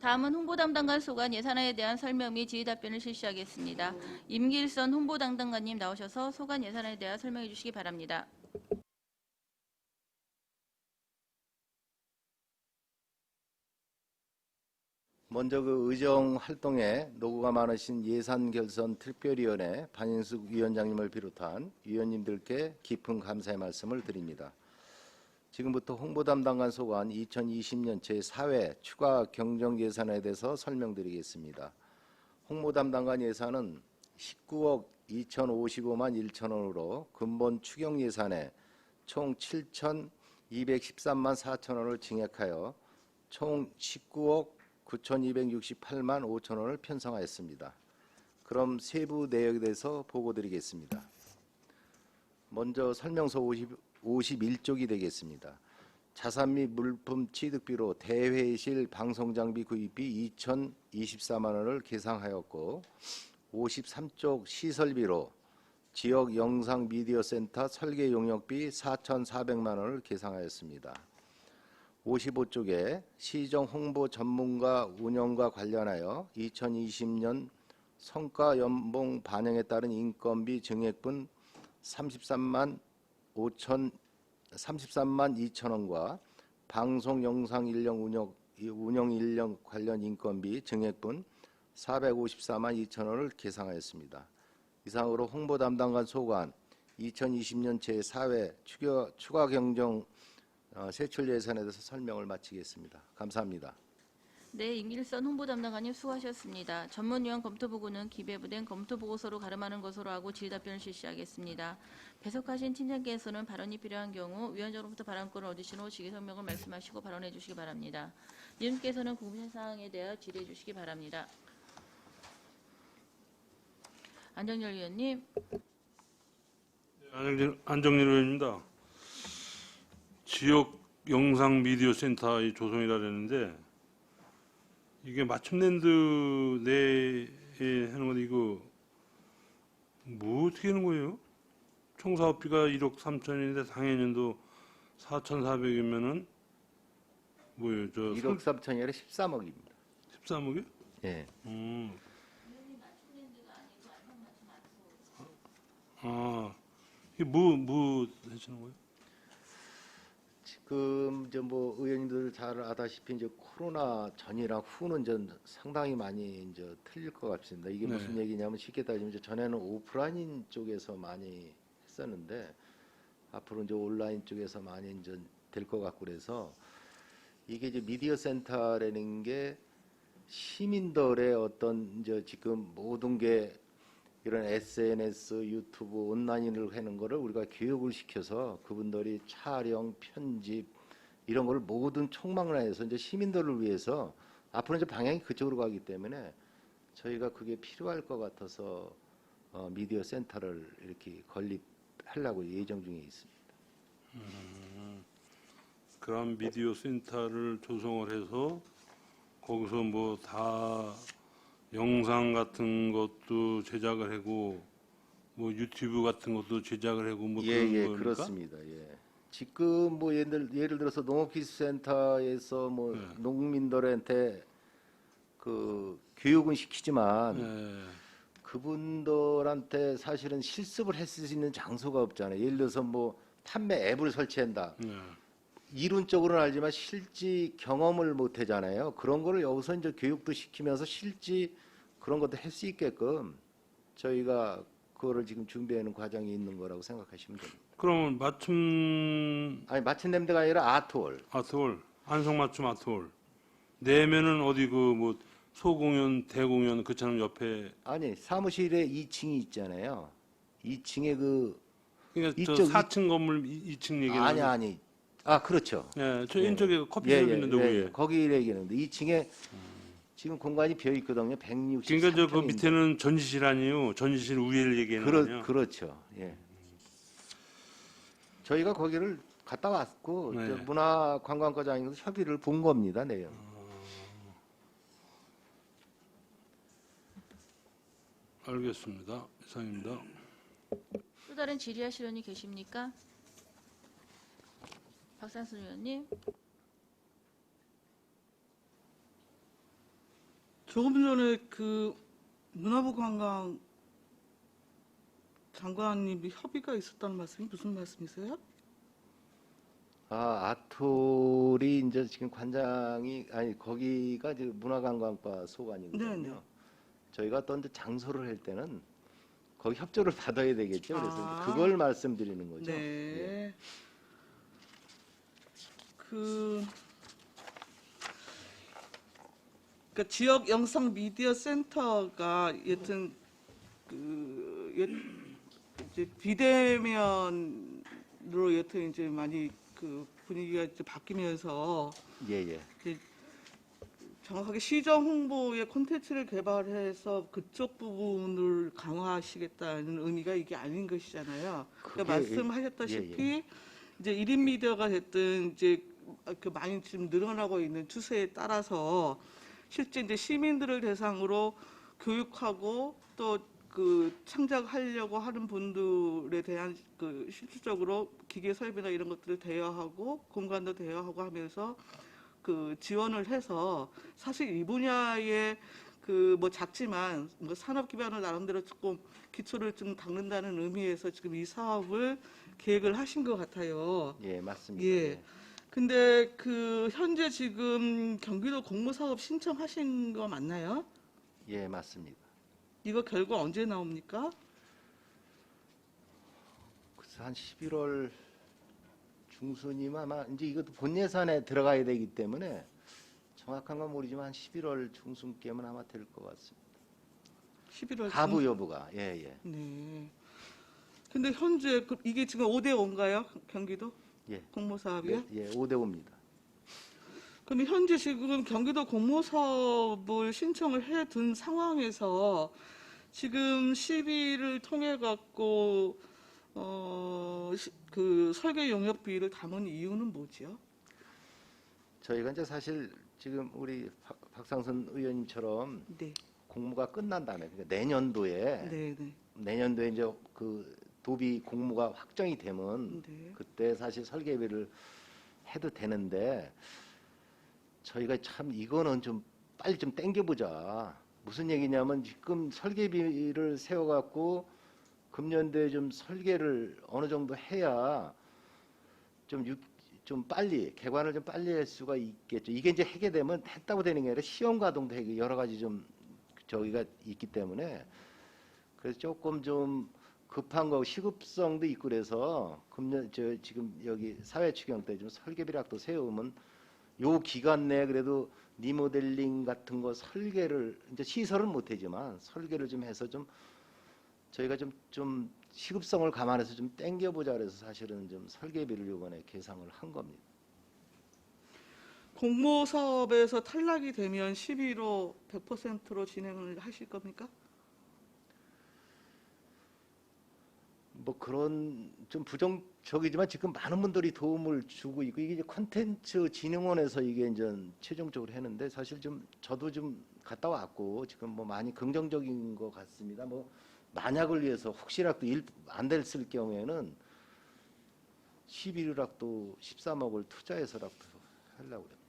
다음은 홍보 담당관 소관 예산안에 대한 설명 및 질의 답변을 실시하겠습니다. 임길선 홍보 담당관님 나오셔서 소관 예산안에 대한 설명해 주시기 바랍니다. 먼저 그 의정 활동에 노고가 많으신 예산 결선 특별위원회 반인숙 위원장님을 비롯한 위원님들께 깊은 감사의 말씀을 드립니다. 지금부터 홍보 담당관 소관 2020년 제4회 추가 경정 예산에 대해서 설명드리겠습니다. 홍보 담당관 예산은 19억 2,055만 1천 원으로 근본 추경 예산에 총 7,213만 4천 원을 증액하여 총 19억 9,268만 5천 원을 편성하였습니다. 그럼 세부 내역에 대해서 보고드리겠습니다. 먼저 설명서 50, 51쪽이 되겠습니다. 자산 및 물품 취득비로 대회실 방송장비 구입비 2,024만 원을 계상하였고 53쪽 시설비로 지역 영상 미디어 센터 설계 용역비 4,400만 원을 계상하였습니다. 55쪽에 시정 홍보 전문가 운영과 관련하여 2020년 성과 연봉 반영에 따른 인건비 증액분 33만 5천 33만 2천 원과 방송 영상 인력 운영 운영 인력 관련 인건비 증액분 454만 2천 원을 계상하였습니다. 이상으로 홍보 담당관 소관 2020년 제4회 추가, 추가 경정 어, 세출 예산에 대해서 설명을 마치겠습니다. 감사합니다. 네, 임길선 홍보 담당관님 수고하셨습니다. 전문위원 검토보고는 기재부된 검토보고서로 가름하는 것으로 하고 질의답변을 실시하겠습니다. 배석하신 팀장께서는 발언이 필요한 경우 위원장으로부터 발언권을 얻으신 후 직위 성명을 말씀하시고 발언해 주시기 바랍니다. 위원께서는 궁금한 사항에 대하여 질의해 주시기 바랍니다. 안정열 위원님, 안정진, 안정일 의원입니다. 지역 영상 미디어 센터의 조성이라 그랬는데 이게 맞춤랜드 내에 하는 건데 이거 뭐 어떻게 하는 거예요? 총 사업비가 1억 3천인데 상해년도 4,400이면은 뭐예요? 저 1억 3천이 아니라 13억입니다. 13억이요? 예. 음. 아, 이게 뭐, 뭐 하시는 거예요? 지금 이제 뭐 의원님들 잘 아다시피 이제 코로나 전이랑 후는 좀 상당히 많이 이제 틀릴 것 같습니다. 이게 네. 무슨 얘기냐면 쉽게 따지면 이제 전에는 오프라인 쪽에서 많이 했었는데 앞으로 이제 온라인 쪽에서 많이 이제 될 것 같고 그래서 이게 이제 미디어 센터라는 게 시민들의 어떤 이제 지금 모든 게 이런 SNS, 유튜브, 온라인을 하는 거를 우리가 교육을 시켜서 그분들이 촬영, 편집 이런 걸 모든 총망을 해서 이제 시민들을 위해서 앞으로 이제 방향이 그쪽으로 가기 때문에 저희가 그게 필요할 것 같아서 어, 미디어 센터를 이렇게 건립하려고 예정 중에 있습니다. 그런 미디어 센터를 조성을 해서 거기서 뭐다 영상 같은 것도 제작을 하고 뭐 유튜브 같은 것도 제작을 하고 뭐 예, 그런 예, 겁니까? 그렇습니다. 예. 지금 뭐 예를, 예를 들어서 농업기술센터에서 뭐 네. 농민들한테 그 교육은 시키지만 예, 그분들한테 사실은 실습을 했을 수 있는 장소가 없잖아요. 예를 들어서 뭐 판매 앱을 설치한다. 예. 이론적으로는 알지만 실지 경험을 못 하잖아요. 그런 거를 여기서 이제 교육도 시키면서 실지 그런 것도 할 수 있게끔 저희가 그거를 지금 준비하는 과정이 있는 거라고 생각하시면 됩니다. 그러면 맞춤 아니 마침 냄새가 아니라 아트홀. 아트홀 안성 맞춤 아트홀 내면은 어디 그 뭐 소공연 대공연 그처럼 옆에 아니 사무실에 2층이 있잖아요. 2층에 그 그러니까 저 이쪽, 4층 건물 2층 얘기는 아니 아니 아 그렇죠. 예, 저 예. 인쪽에 커피숍 있는데 위에 거기 얘기하는데 2층에 지금 공간이 비어 있거든요. 160. 그러니까 저 그 밑에는 전시실 아니에요. 전시실 위를 얘기하는 그렇, 거예요. 그렇죠. 예. 저희가 거기를 갔다 왔고 네. 저 문화관광과장님도 협의를 본 겁니다. 내용. 알겠습니다. 이상입니다. 또 다른 질의하실 의원이 계십니까? 박상순 의원님, 조금 전에 그 문화부 관광 장관님이 협의가 있었다는 말씀이 무슨 말씀이세요? 아, 아톨이 이제 지금 관장이 아니 거기가 이제 문화관광과 소관이거든요. 네, 네. 저희가 어떤 장소를 할 때는 거기 협조를 받아야 되겠죠. 그래서 아. 그걸 말씀드리는 거죠. 예. 네. 그 그러니까 지역 영상 미디어 센터가 여튼 그 여- 이제 비대면으로 여튼 이제 많이 그 분위기가 이제 바뀌면서 예, 예. 정확하게 시정 홍보의 콘텐츠를 개발해서 그쪽 부분을 강화하시겠다는 의미가 이게 아닌 것이잖아요. 그러니까 말씀하셨다시피 예, 이제 1인 미디어가 됐든 이제 그 많이 지금 늘어나고 있는 추세에 따라서 실제 이제 시민들을 대상으로 교육하고 또 그 창작하려고 하는 분들에 대한 그 실질적으로 기계 설비나 이런 것들을 대여하고 공간도 대여하고 하면서 그 지원을 해서 사실 이 분야에 그 뭐 작지만 뭐 산업 기반을 나름대로 조금 기초를 좀 닦는다는 의미에서 지금 이 사업을 계획을 하신 것 같아요. 예, 맞습니다. 예. 예. 근데 그 현재 지금 경기도 공모사업 신청하신 거 맞나요? 예, 맞습니다. 이거 결과 언제 나옵니까? 그래서 한 11월 중순이면 아마 이제 이것도 본 예산에 들어가야 되기 때문에 정확한 건 모르지만 한 11월 중순께면 아마 될 것 같습니다. 11월 가부 여부가 예, 예. 네. 근데 현재 그 이게 지금 5대 5인가요? 경기도 예. 공모사업이요? 예, 5대 5입니다. 그럼 현재 지금 경기도 공모사업을 신청을 해둔 상황에서 지금 시비를 통해 갖고 어, 시- 그 설계 용역비를 담은 이유는 뭐지요? 저희가 이제 사실 지금 우리 박- 박상선 의원님처럼 네, 공모가 끝난 다음에 그러니까 내년도에 네, 네, 내년도에 이제 그 도비 공모가 확정이 되면 네. 그때 사실 설계비를 해도 되는데 저희가 참 이거는 좀 빨리 좀 땡겨보자. 무슨 얘기냐면 지금 설계비를 세워갖고 금년도에 좀 설계를 어느 정도 해야 좀, 유- 좀 빨리 개관을 좀 빨리 할 수가 있겠죠. 이게 이제 하게 되면 했다고 되는 게 아니라 시험 과정도 하기 여러 가지 좀 저기가 있기 때문에 그래서 조금 좀 급한 거 시급성도 있고 그래서 금년 저 지금 여기 사회 추경 때 좀 설계비락도 세우면 요 기간 내에 그래도 리모델링 같은 거 설계를 이제 시설은 못하지만 설계를 좀 해서 좀 저희가 좀 좀 시급성을 감안해서 좀 땡겨보자 그래서 사실은 좀 설계비를 요번에 계상을 한 겁니다. 공모 사업에서 탈락이 되면 11호 100%로 진행을 하실 겁니까? 뭐 그런 좀 부정적이지만 지금 많은 분들이 도움을 주고 있고 이게 이제 컨텐츠 진흥원에서 이게 이제 최종적으로 했는데 사실 좀 저도 좀 갔다 왔고 지금 뭐 많이 긍정적인 것 같습니다. 뭐 만약을 위해서 혹시라도 일안 됐을 경우에는 11억도 13억을 투자해서라도 하려고 그래요.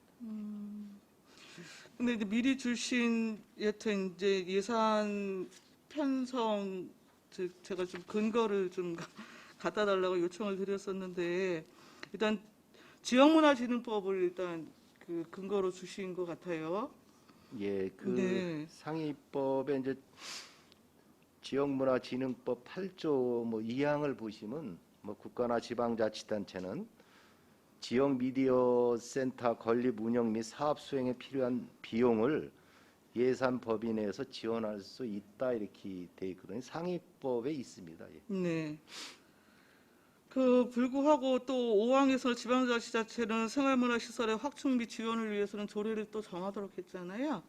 근데 이제 미리 주신 여튼 이제 예산 편성 즉 제가 좀 근거를 좀 갖다 달라고 요청을 드렸었는데 일단 지역문화진흥법을 일단 그 근거로 주신 것 같아요. 예, 그 네. 상위법에 이제 지역문화진흥법 8조 뭐 2항을 보시면 뭐 국가나 지방자치단체는 지역 미디어 센터 건립 운영 및 사업 수행에 필요한 비용을 예산 법인 내에서 지원할 수 있다 이렇게 돼 있거든요. 상위법에 있습니다. 예. 네. 그 불구하고 또 5항에서 지방자치자체는 생활문화시설의 확충 및 지원을 위해서는 조례를 또 정하도록 했잖아요.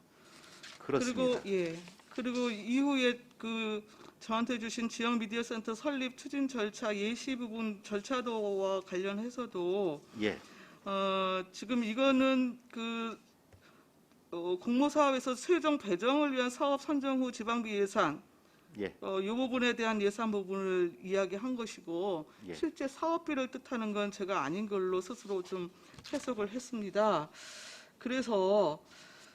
그렇습니다. 그리고 예. 그리고 이후에 그 저한테 주신 지역 미디어 센터 설립 추진 절차 예시 부분 절차도와 관련해서도 예, 어, 지금 이거는 그 어, 공모 사업에서 최종 배정을 위한 사업 선정 후 지방비 예산 예, 어, 이 부분에 대한 예산 부분을 이야기한 것이고 예. 실제 사업비를 뜻하는 건 제가 아닌 걸로 스스로 좀 해석을 했습니다. 그래서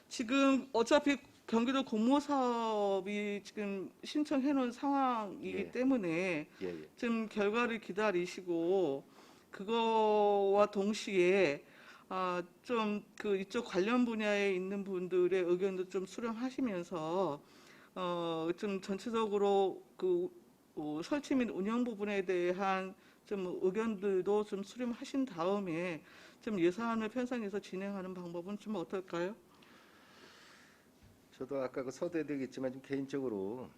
지금 어차피 경기도 공모 사업이 지금 신청해 놓은 상황이기 예. 때문에 예, 예. 좀 결과를 기다리시고 그거와 동시에 아, 좀그 이쪽 관련 분야에 있는 분들의 의견도 좀 수렴하시면서 어, 좀 전체적으로 그 어, 설치 및 운영 부분에 대한 좀 의견들도 좀 수렴하신 다음에 좀 예산을 편성해서 진행하는 방법은 좀 어떨까요? 저도 아까 그 서두에도 얘기했지만 좀 개인적으로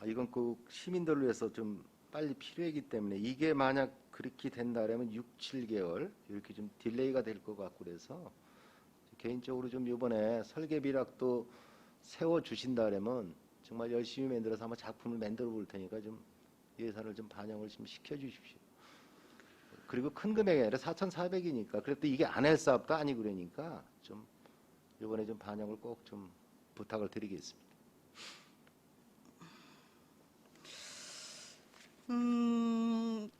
아, 이건 꼭 시민들을 위해서 좀 빨리 필요하기 때문에 이게 만약 그렇게 된다면 6, 7개월 이렇게 좀 딜레이가 될 것 같고 그래서 개인적으로 좀 이번에 설계비락도 세워 주신다 그러면 정말 열심히 만들어서 한번 작품을 만들어 볼 테니까 좀 예산을 좀 반영을 좀 시켜 주십시오. 그리고 큰 금액이 아니라 4,400이니까 그래도 이게 안 할 사업도 아니고 그러니까 좀 이번에 좀 반영을 꼭 좀 부탁을 드리겠습니다. 음,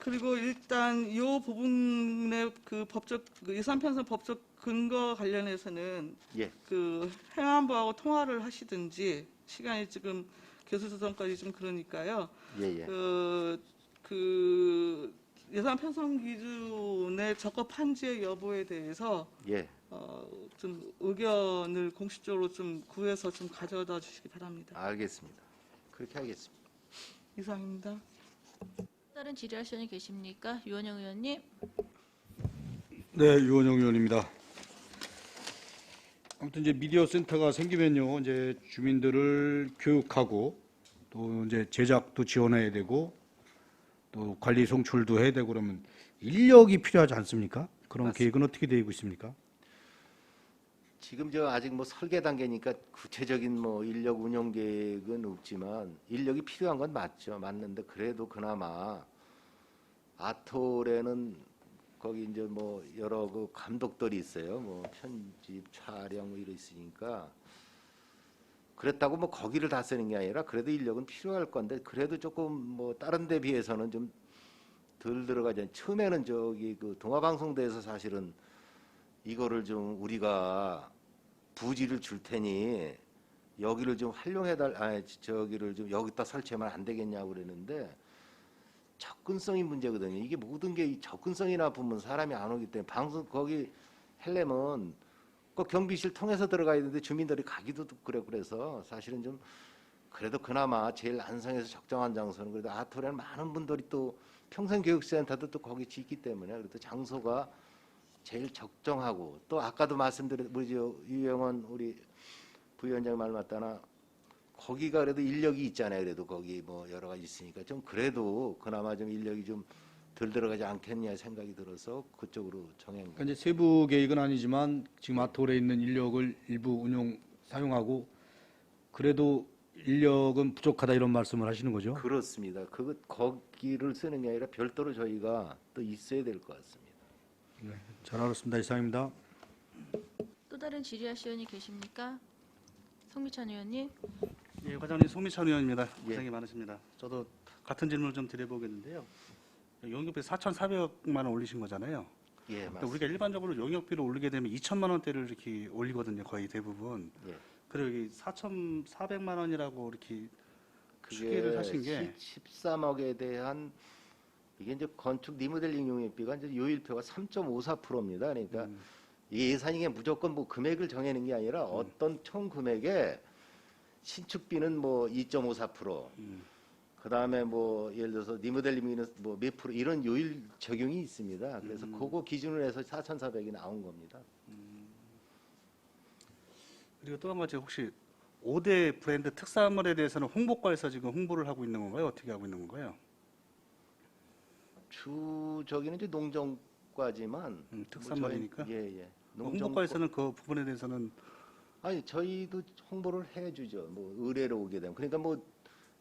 그리고 일단 이 부분의 그 법적 그 예산 편성 법적 근거 관련해서는 예, 그 행안부하고 통화를 하시든지 시간이 지금 교수조정까지 좀 그러니까요. 예, 예. 그, 그 예산 편성 기준에 적합한지의 여부에 대해서 예, 어, 좀 의견을 공식적으로 좀 구해서 좀 가져다 주시기 바랍니다. 알겠습니다. 그렇게 하겠습니다. 이상입니다. 다른 질의하실 분이 계십니까? 유원영 의원님. 네, 유원영 의원입니다. 아무튼 이제 미디어 센터가 생기면요, 이제 주민들을 교육하고 또 이제 제작도 지원해야 되고 또 관리 송출도 해야 되고 그러면 인력이 필요하지 않습니까? 그런 맞습니다. 계획은 어떻게 되고 있습니까? 지금 저 아직 뭐 설계 단계니까 구체적인 뭐 인력 운영 계획은 없지만 인력이 필요한 건 맞죠. 맞는데 그래도 그나마 아톨에는 거기 이제 뭐 여러 그 감독들이 있어요. 뭐 편집, 촬영 뭐 이러 있으니까 그랬다고 뭐 거기를 다 쓰는 게 아니라 그래도 인력은 필요할 건데 그래도 조금 뭐 다른 데 비해서는 좀 덜 들어가지 않- 처음에는 저기 그 동아방송대에서 사실은 이거를 좀 우리가 부지를 줄 테니 여기를 좀 활용해달 아 저기를 좀 여기다 설치하면 안 되겠냐고 그랬는데 접근성이 문제거든요. 이게 모든 게이 접근성이 나쁘면 사람이 안 오기 때문에 방송 거기 하려면 꼭 경비실 통해서 들어가야 되는데 주민들이 가기도 그래 그래서 사실은 좀 그래도 그나마 제일 안성에서 적정한 장소는 그래도 아토에는 많은 분들이 또 평생교육센터도 또 거기 짓기 때문에 그래도 장소가 제일 적정하고 또 아까도 말씀드린 우리 저 유영원 우리 부위원장 말 맞다나 거기가 그래도 인력이 있잖아요. 그래도 거기 뭐 여러 가지 있으니까 좀 그래도 그나마 좀 인력이 좀 덜 들어가지 않겠냐 생각이 들어서 그쪽으로 정한 그러니까. 이제 세부 계획은 아니지만 지금 아톨에 있는 인력을 일부 운용 사용하고 그래도 인력은 부족하다 이런 말씀을 하시는 거죠? 그렇습니다. 그거 거기를 쓰는 게 아니라 별도로 저희가 또 있어야 될 것 같습니다. 잘 알았습니다. 이상입니다. 또 다른 질의하실 분이 계십니까? 송미찬 의원님. 예, 과장님 송미찬 의원입니다. 예. 고생이 많으십니다. 저도 같은 질문을 좀 드려보겠는데요. 용역비 4,400만 원 올리신 거잖아요. 예, 근데 맞습니다. 우리가 일반적으로 용역비를 올리게 되면 2천만 원대를 이렇게 올리거든요. 거의 대부분. 예. 그리고 이 4,400만 원이라고 이렇게 추계를 하신 게 13억에 대한 이게 이제 건축 리모델링 용역비가 이제 요일표가 3.54%입니다. 그러니까 음. 이 예산이 무조건 뭐 금액을 정해는 게 아니라 어떤 총 금액에 신축비는 뭐 2.54%, 음. 그 다음에 뭐 예를 들어서 리모델링비는 뭐 몇 프로 이런 요일 적용이 있습니다. 그래서 음. 그거 기준으로 해서 4,400이 나온 겁니다. 그리고 또 한 가지 혹시 5대 브랜드 특산물에 대해서는 홍보과에서 지금 홍보를 하고 있는 건가요? 어떻게 하고 있는 건가요? 주 저기는 이제 농정과지만 음, 특산물이니까? 뭐 저희- 예, 예. 홍보과에서는 그 부분에 대해서는 아니 저희도 홍보를 해주죠. 뭐 의뢰로 오게 되면 그러니까 뭐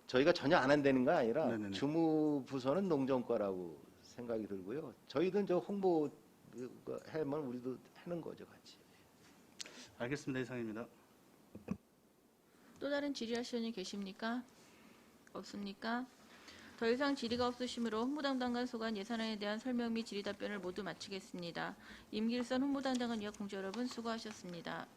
저희가 전혀 안 한다는 거 아니라 네네네. 주무 부서는 농정과라고 생각이 들고요. 저희도 저 홍보 그 하면 우리도 하는 거죠 같이. 알겠습니다. 이상입니다. 또 다른 질의하실 분이 계십니까? 없습니까? 더 이상 질의가 없으시므로 홍보담당관 소관 예산안에 대한 설명 및 질의 답변을 모두 마치겠습니다. 임길선 홍보담당관 이하 공주 여러분 수고하셨습니다.